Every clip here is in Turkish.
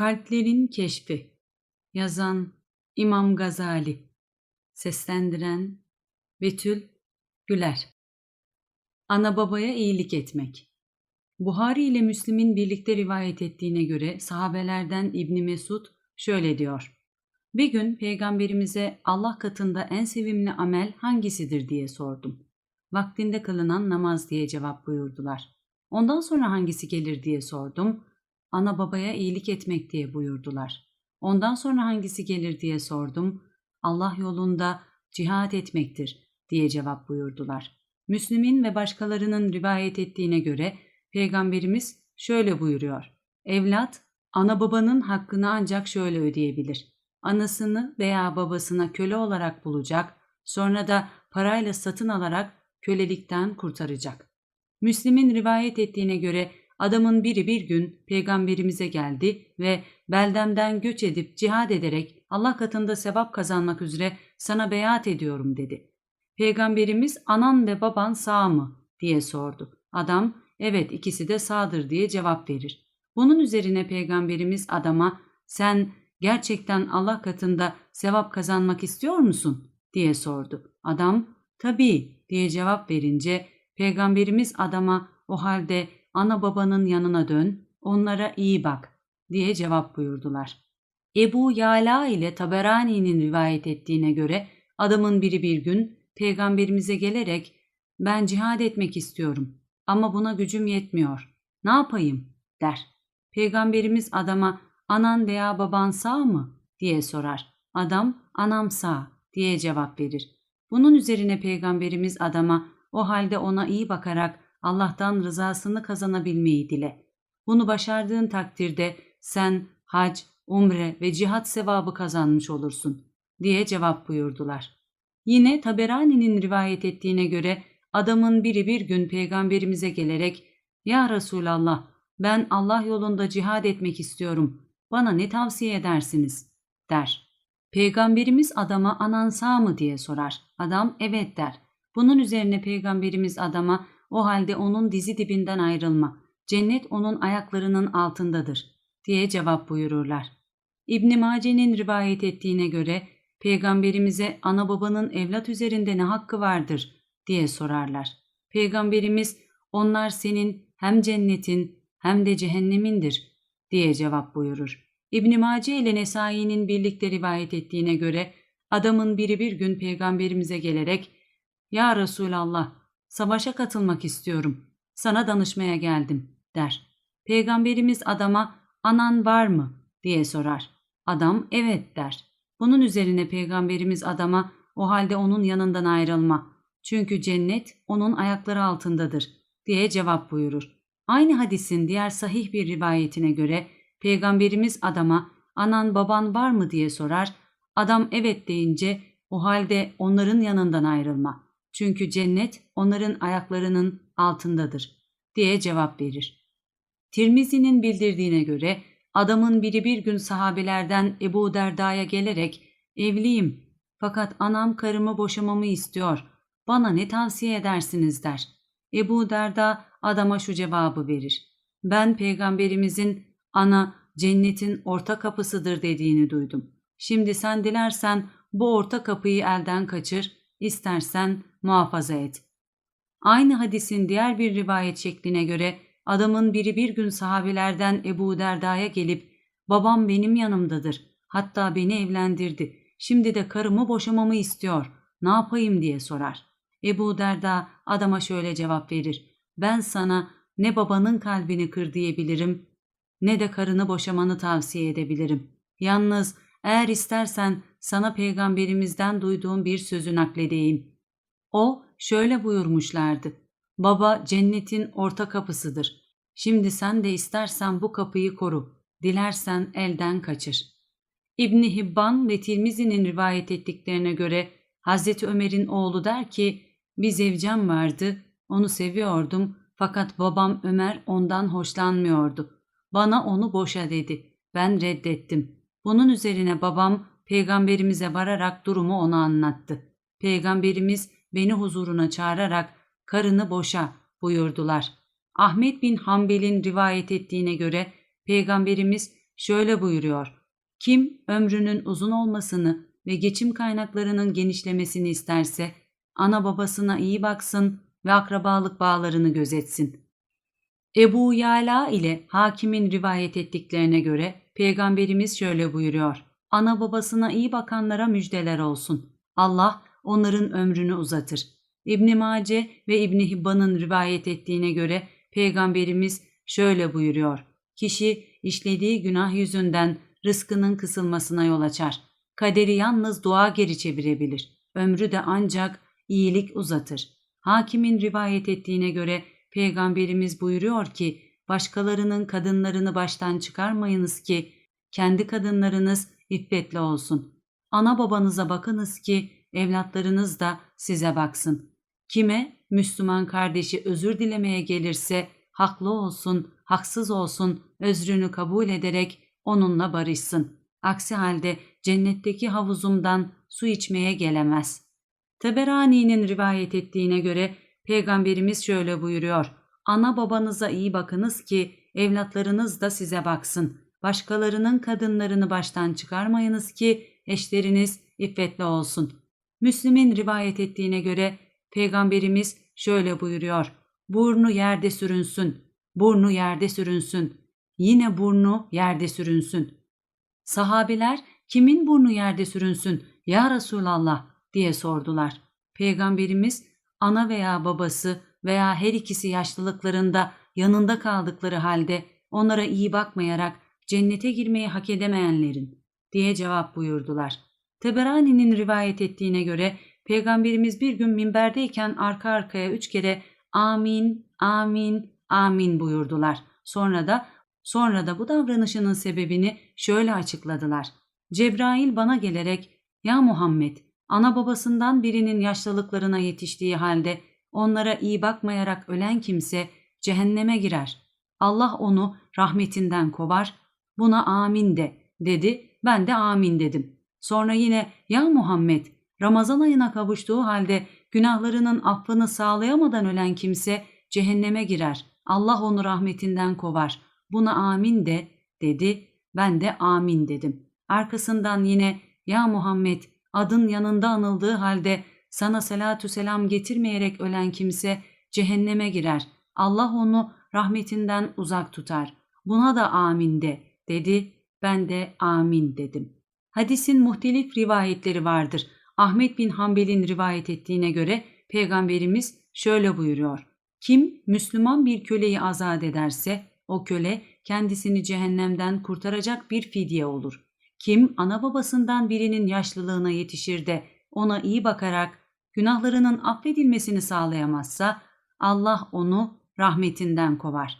Kalplerin Keşfi Yazan İmam Gazali Seslendiren Betül Güler Ana babaya iyilik etmek Buhari ile Müslim'in birlikte rivayet ettiğine göre sahabelerden İbni Mesud şöyle diyor. Bir gün peygamberimize Allah katında en sevimli amel hangisidir diye sordum. Vaktinde kılınan namaz diye cevap buyurdular. Ondan sonra hangisi gelir diye sordum. Ana babaya iyilik etmek diye buyurdular. Ondan sonra hangisi gelir diye sordum. Allah yolunda cihat etmektir diye cevap buyurdular. Müslüm'ün ve başkalarının rivayet ettiğine göre Peygamberimiz şöyle buyuruyor. Evlat, ana babanın hakkını ancak şöyle ödeyebilir. Anasını veya babasına köle olarak bulacak, sonra da parayla satın alarak kölelikten kurtaracak. Müslim'in rivayet ettiğine göre adamın biri bir gün peygamberimize geldi ve beldemden göç edip cihad ederek Allah katında sevap kazanmak üzere sana beyat ediyorum dedi. Peygamberimiz anan ve baban sağ mı diye sordu. Adam evet ikisi de sağdır diye cevap verir. Bunun üzerine peygamberimiz adama sen gerçekten Allah katında sevap kazanmak istiyor musun diye sordu. Adam tabii diye cevap verince peygamberimiz adama o halde ana babanın yanına dön, onlara iyi bak diye cevap buyurdular. Ebu Yala ile Taberani'nin rivayet ettiğine göre adamın biri bir gün peygamberimize gelerek ben cihad etmek istiyorum ama buna gücüm yetmiyor. Ne yapayım? der. Peygamberimiz adama anan veya baban sağ mı? diye sorar. Adam anam sağ diye cevap verir. Bunun üzerine peygamberimiz adama o halde ona iyi bakarak Allah'tan rızasını kazanabilmeyi dile. Bunu başardığın takdirde sen hac, umre ve cihat sevabı kazanmış olursun diye cevap buyurdular. Yine Taberani'nin rivayet ettiğine göre adamın biri bir gün peygamberimize gelerek ''Ya Resulallah ben Allah yolunda cihad etmek istiyorum. Bana ne tavsiye edersiniz?'' der. Peygamberimiz adama anan sağ mı diye sorar. Adam evet der. Bunun üzerine peygamberimiz adama o halde onun dizi dibinden ayrılma. Cennet onun ayaklarının altındadır diye cevap buyururlar. İbn Mace'nin rivayet ettiğine göre peygamberimize ana babanın evlat üzerinde ne hakkı vardır diye sorarlar. Peygamberimiz onlar senin hem cennetin hem de cehennemindir diye cevap buyurur. İbn Mace ile Nesai'nin birlikte rivayet ettiğine göre adamın biri bir gün peygamberimize gelerek "Ya Resulallah, savaşa katılmak istiyorum. Sana danışmaya geldim." der. Peygamberimiz adama "Anan var mı?" diye sorar. Adam "Evet." der. Bunun üzerine peygamberimiz adama "O halde onun yanından ayrılma. Çünkü cennet onun ayakları altındadır." diye cevap buyurur. Aynı hadisin diğer sahih bir rivayetine göre Peygamberimiz adama anan baban var mı diye sorar. Adam evet deyince o halde onların yanından ayrılma. Çünkü cennet onların ayaklarının altındadır diye cevap verir. Tirmizi'nin bildirdiğine göre adamın biri bir gün sahabelerden Ebu Derda'ya gelerek evliyim fakat anam karımı boşamamı istiyor. Bana ne tavsiye edersiniz der. Ebu Derda adama şu cevabı verir. Ben peygamberimizin ana cennetin orta kapısıdır dediğini duydum. Şimdi sen dilersen bu orta kapıyı elden kaçır, istersen muhafaza et. Aynı hadisin diğer bir rivayet şekline göre adamın biri bir gün sahabelerden Ebu Derda'ya gelip babam benim yanımdadır. Hatta beni evlendirdi. Şimdi de karımı boşamamı istiyor. Ne yapayım diye sorar. Ebu Derda adama şöyle cevap verir. Ben sana ne babanın kalbini kır diyebilirim ne de karını boşamanı tavsiye edebilirim. Yalnız eğer istersen sana peygamberimizden duyduğum bir sözü nakledeyim. O şöyle buyurmuşlardı. Baba cennetin orta kapısıdır. Şimdi sen de istersen bu kapıyı koru. Dilersen elden kaçır. İbni Hibban ve Tirmizi'nin rivayet ettiklerine göre Hazreti Ömer'in oğlu der ki bir zevcem vardı, onu seviyordum fakat babam Ömer ondan hoşlanmıyordu. Bana onu boşa dedi. Ben reddettim. Bunun üzerine babam peygamberimize vararak durumu ona anlattı. Peygamberimiz beni huzuruna çağırarak karını boşa buyurdular. Ahmet bin Hanbel'in rivayet ettiğine göre peygamberimiz şöyle buyuruyor. Kim ömrünün uzun olmasını ve geçim kaynaklarının genişlemesini isterse ana babasına iyi baksın ve akrabalık bağlarını gözetsin. Ebu Yala ile hakimin rivayet ettiklerine göre peygamberimiz şöyle buyuruyor. Ana babasına iyi bakanlara müjdeler olsun. Allah onların ömrünü uzatır. İbn Mace ve İbn Hibban'ın rivayet ettiğine göre peygamberimiz şöyle buyuruyor. Kişi işlediği günah yüzünden rızkının kısılmasına yol açar. Kaderi yalnız dua geri çevirebilir. Ömrü de ancak iyilik uzatır. Hakimin rivayet ettiğine göre Peygamberimiz buyuruyor ki başkalarının kadınlarını baştan çıkarmayınız ki kendi kadınlarınız iffetli olsun. Ana babanıza bakınız ki evlatlarınız da size baksın. Kime Müslüman kardeşi özür dilemeye gelirse haklı olsun, haksız olsun özrünü kabul ederek onunla barışsın. Aksi halde cennetteki havuzumdan su içmeye gelemez. Taberani'nin rivayet ettiğine göre Peygamberimiz şöyle buyuruyor. Ana babanıza iyi bakınız ki evlatlarınız da size baksın. Başkalarının kadınlarını baştan çıkarmayınız ki eşleriniz iffetli olsun. Müslim'in rivayet ettiğine göre Peygamberimiz şöyle buyuruyor. Burnu yerde sürünsün, burnu yerde sürünsün, yine burnu yerde sürünsün. Sahabiler kimin burnu yerde sürünsün ya Resulallah diye sordular. Peygamberimiz ana veya babası veya her ikisi yaşlılıklarında yanında kaldıkları halde onlara iyi bakmayarak cennete girmeyi hak edemeyenlerin diye cevap buyurdular. Teberani'nin rivayet ettiğine göre Peygamberimiz bir gün minberdeyken arka arkaya üç kere amin, amin, amin buyurdular. Sonra da sonra da bu davranışının sebebini şöyle açıkladılar. Cebrail bana gelerek ya Muhammed ana babasından birinin yaşlılıklarına yetiştiği halde onlara iyi bakmayarak ölen kimse cehenneme girer. Allah onu rahmetinden kovar. Buna amin de dedi. Ben de amin dedim. Sonra yine ya Muhammed Ramazan ayına kavuştuğu halde günahlarının affını sağlayamadan ölen kimse cehenneme girer. Allah onu rahmetinden kovar. Buna amin de dedi. Ben de amin dedim. Arkasından yine ya Muhammed adın yanında anıldığı halde sana selatü selam getirmeyerek ölen kimse cehenneme girer. Allah onu rahmetinden uzak tutar. Buna da amin de dedi. Ben de amin dedim. Hadisin muhtelif rivayetleri vardır. Ahmet bin Hanbel'in rivayet ettiğine göre Peygamberimiz şöyle buyuruyor. Kim Müslüman bir köleyi azat ederse o köle kendisini cehennemden kurtaracak bir fidye olur. Kim ana babasından birinin yaşlılığına yetişir de ona iyi bakarak günahlarının affedilmesini sağlayamazsa Allah onu rahmetinden kovar.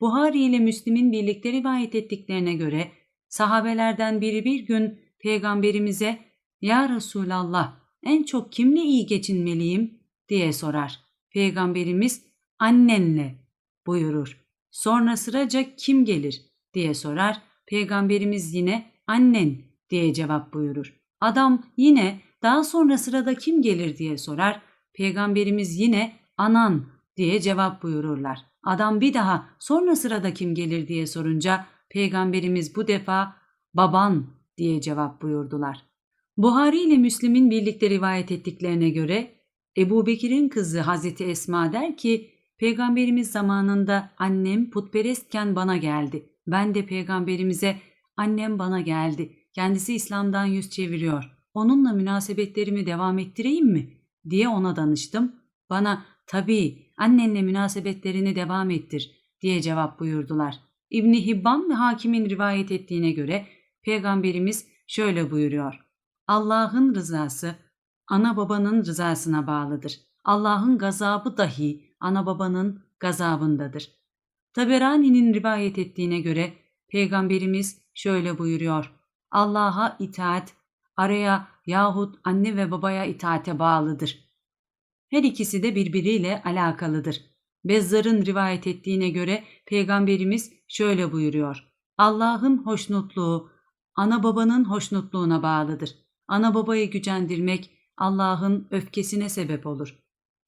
Buhari ile Müslim'in birlikte rivayet ettiklerine göre sahabelerden biri bir gün peygamberimize ''Ya Resulallah en çok kimle iyi geçinmeliyim?'' diye sorar. Peygamberimiz annenle buyurur. Sonra sıraca kim gelir diye sorar. Peygamberimiz yine annen diye cevap buyurur. Adam yine daha sonra sırada kim gelir diye sorar. Peygamberimiz yine anan diye cevap buyururlar. Adam bir daha sonra sırada kim gelir diye sorunca Peygamberimiz bu defa baban diye cevap buyurdular. Buhari ile Müslim'in birlikte rivayet ettiklerine göre Ebu Bekir'in kızı Hazreti Esma der ki Peygamberimiz zamanında annem putperestken bana geldi. Ben de peygamberimize annem bana geldi. Kendisi İslam'dan yüz çeviriyor. Onunla münasebetlerimi devam ettireyim mi? diye ona danıştım. Bana tabii annenle münasebetlerini devam ettir diye cevap buyurdular. İbni Hibban ve hakimin rivayet ettiğine göre Peygamberimiz şöyle buyuruyor. Allah'ın rızası ana babanın rızasına bağlıdır. Allah'ın gazabı dahi ana babanın gazabındadır. Taberani'nin rivayet ettiğine göre Peygamberimiz şöyle buyuruyor. Allah'a itaat araya yahut anne ve babaya itaate bağlıdır. Her ikisi de birbiriyle alakalıdır. Bezzar'ın rivayet ettiğine göre Peygamberimiz şöyle buyuruyor. Allah'ın hoşnutluğu ana babanın hoşnutluğuna bağlıdır. Ana babayı gücendirmek Allah'ın öfkesine sebep olur.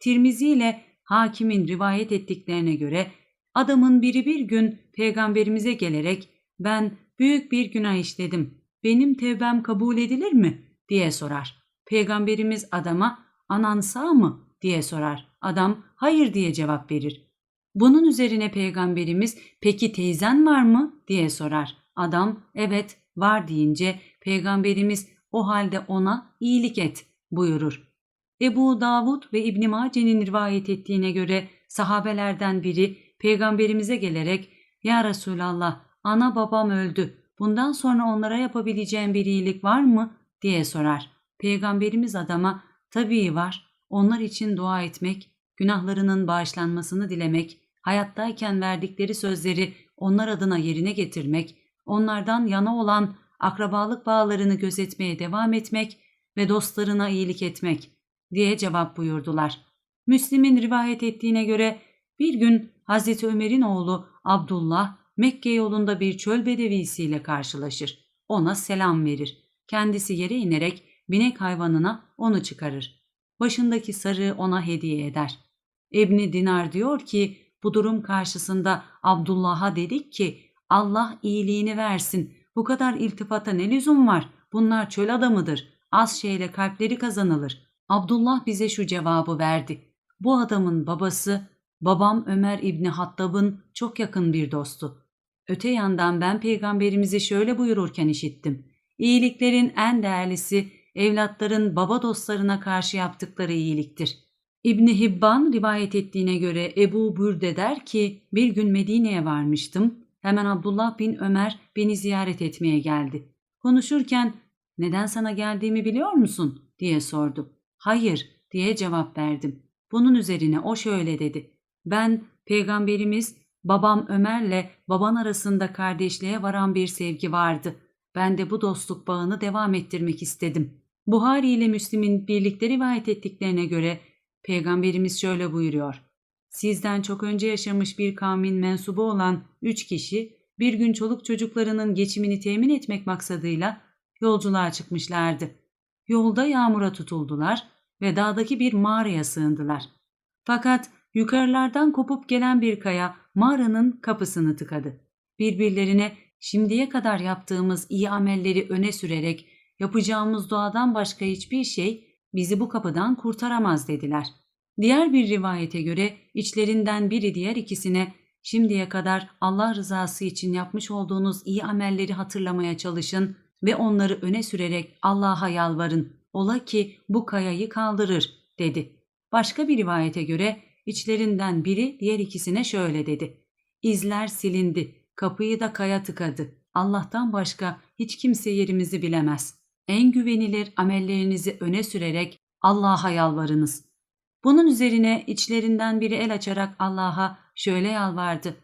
Tirmizi ile hakimin rivayet ettiklerine göre adamın biri bir gün peygamberimize gelerek ben büyük bir günah işledim. Benim tevbem kabul edilir mi? diye sorar. Peygamberimiz adama anan sağ mı diye sorar. Adam hayır diye cevap verir. Bunun üzerine peygamberimiz peki teyzen var mı diye sorar. Adam evet var deyince peygamberimiz o halde ona iyilik et buyurur. Ebu Davud ve İbn Mace'nin rivayet ettiğine göre sahabelerden biri peygamberimize gelerek "Ya Resulallah, ana babam öldü. Bundan sonra onlara yapabileceğim bir iyilik var mı?" diye sorar. Peygamberimiz adama "Tabii var. Onlar için dua etmek, günahlarının bağışlanmasını dilemek, hayattayken verdikleri sözleri onlar adına yerine getirmek, onlardan yana olan akrabalık bağlarını gözetmeye devam etmek ve dostlarına iyilik etmek diye cevap buyurdular. Müslim'in rivayet ettiğine göre bir gün Hazreti Ömer'in oğlu Abdullah Mekke yolunda bir çöl bedevisiyle karşılaşır. Ona selam verir. Kendisi yere inerek binek hayvanına onu çıkarır. Başındaki sarığı ona hediye eder. İbni Dinar diyor ki bu durum karşısında Abdullah'a dedik ki Allah iyiliğini versin. Bu kadar iltifata ne lüzum var? Bunlar çöl adamıdır. Az şeyle kalpleri kazanılır. Abdullah bize şu cevabı verdi. Bu adamın babası babam Ömer İbni Hattab'ın çok yakın bir dostu. Öte yandan ben peygamberimizi şöyle buyururken işittim. İyiliklerin en değerlisi evlatların baba dostlarına karşı yaptıkları iyiliktir. İbni Hibban rivayet ettiğine göre Ebu Bürde der ki bir gün Medine'ye varmıştım. Hemen Abdullah bin Ömer beni ziyaret etmeye geldi. Konuşurken neden sana geldiğimi biliyor musun diye sordu. Hayır diye cevap verdim. Bunun üzerine o şöyle dedi. Ben peygamberimiz babam Ömer'le baban arasında kardeşliğe varan bir sevgi vardı. Ben de bu dostluk bağını devam ettirmek istedim. Buhari ile Müslim'in birlikte rivayet ettiklerine göre Peygamberimiz şöyle buyuruyor. Sizden çok önce yaşamış bir kavmin mensubu olan üç kişi bir gün çoluk çocuklarının geçimini temin etmek maksadıyla yolculuğa çıkmışlardı. Yolda yağmura tutuldular ve dağdaki bir mağaraya sığındılar. Fakat yukarılardan kopup gelen bir kaya mağaranın kapısını tıkadı. Birbirlerine şimdiye kadar yaptığımız iyi amelleri öne sürerek yapacağımız duadan başka hiçbir şey bizi bu kapıdan kurtaramaz dediler. Diğer bir rivayete göre içlerinden biri diğer ikisine şimdiye kadar Allah rızası için yapmış olduğunuz iyi amelleri hatırlamaya çalışın ve onları öne sürerek Allah'a yalvarın. Ola ki bu kayayı kaldırır dedi. Başka bir rivayete göre içlerinden biri diğer ikisine şöyle dedi. İzler silindi, kapıyı da kaya tıkadı. Allah'tan başka hiç kimse yerimizi bilemez. En güvenilir amellerinizi öne sürerek Allah'a yalvarınız. Bunun üzerine içlerinden biri el açarak Allah'a şöyle yalvardı.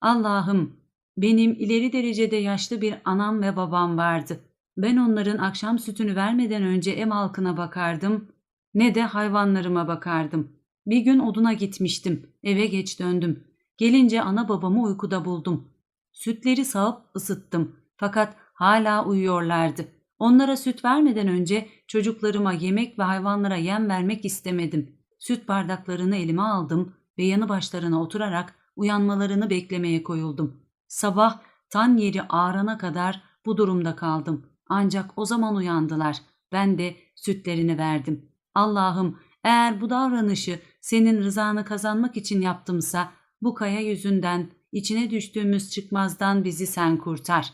Allah'ım benim ileri derecede yaşlı bir anam ve babam vardı. Ben onların akşam sütünü vermeden önce ev halkına bakardım ne de hayvanlarıma bakardım. Bir gün oduna gitmiştim. Eve geç döndüm. Gelince ana babamı uykuda buldum. Sütleri sağıp ısıttım. Fakat hala uyuyorlardı. Onlara süt vermeden önce çocuklarıma yemek ve hayvanlara yem vermek istemedim. Süt bardaklarını elime aldım ve yanı başlarına oturarak uyanmalarını beklemeye koyuldum. Sabah tan yeri ağrana kadar bu durumda kaldım. Ancak o zaman uyandılar. Ben de sütlerini verdim. Allah'ım eğer bu davranışı senin rızanı kazanmak için yaptımsa bu kaya yüzünden içine düştüğümüz çıkmazdan bizi sen kurtar.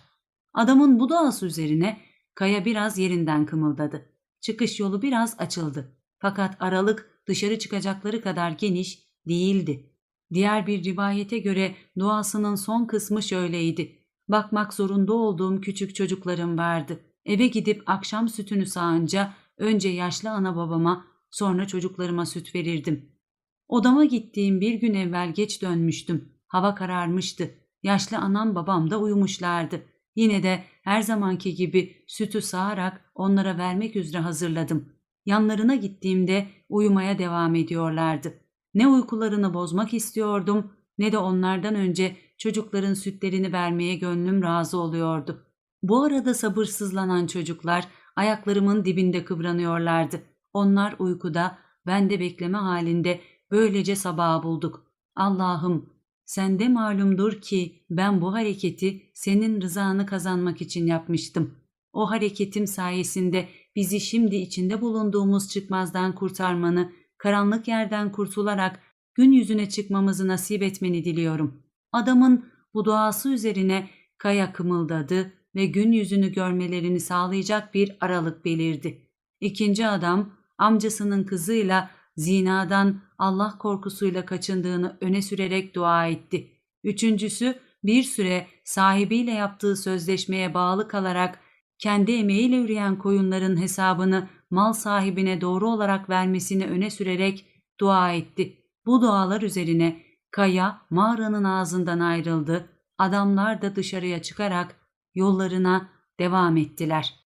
Adamın bu duası üzerine kaya biraz yerinden kımıldadı. Çıkış yolu biraz açıldı. Fakat aralık dışarı çıkacakları kadar geniş değildi. Diğer bir rivayete göre duasının son kısmı şöyleydi. Bakmak zorunda olduğum küçük çocuklarım vardı. Eve gidip akşam sütünü sağınca önce yaşlı ana babama sonra çocuklarıma süt verirdim. Odama gittiğim bir gün evvel geç dönmüştüm. Hava kararmıştı. Yaşlı anam babam da uyumuşlardı. Yine de her zamanki gibi sütü sağarak onlara vermek üzere hazırladım. Yanlarına gittiğimde uyumaya devam ediyorlardı. Ne uykularını bozmak istiyordum ne de onlardan önce çocukların sütlerini vermeye gönlüm razı oluyordu. Bu arada sabırsızlanan çocuklar ayaklarımın dibinde kıvranıyorlardı. Onlar uykuda, ben de bekleme halinde böylece sabaha bulduk. Allah'ım Sende malumdur ki ben bu hareketi senin rızanı kazanmak için yapmıştım. O hareketim sayesinde bizi şimdi içinde bulunduğumuz çıkmazdan kurtarmanı, karanlık yerden kurtularak gün yüzüne çıkmamızı nasip etmeni diliyorum. Adamın bu duası üzerine kaya kımıldadı ve gün yüzünü görmelerini sağlayacak bir aralık belirdi. İkinci adam amcasının kızıyla zinadan Allah korkusuyla kaçındığını öne sürerek dua etti. Üçüncüsü bir süre sahibiyle yaptığı sözleşmeye bağlı kalarak kendi emeğiyle üreyen koyunların hesabını mal sahibine doğru olarak vermesini öne sürerek dua etti. Bu dualar üzerine kaya mağaranın ağzından ayrıldı. Adamlar da dışarıya çıkarak yollarına devam ettiler.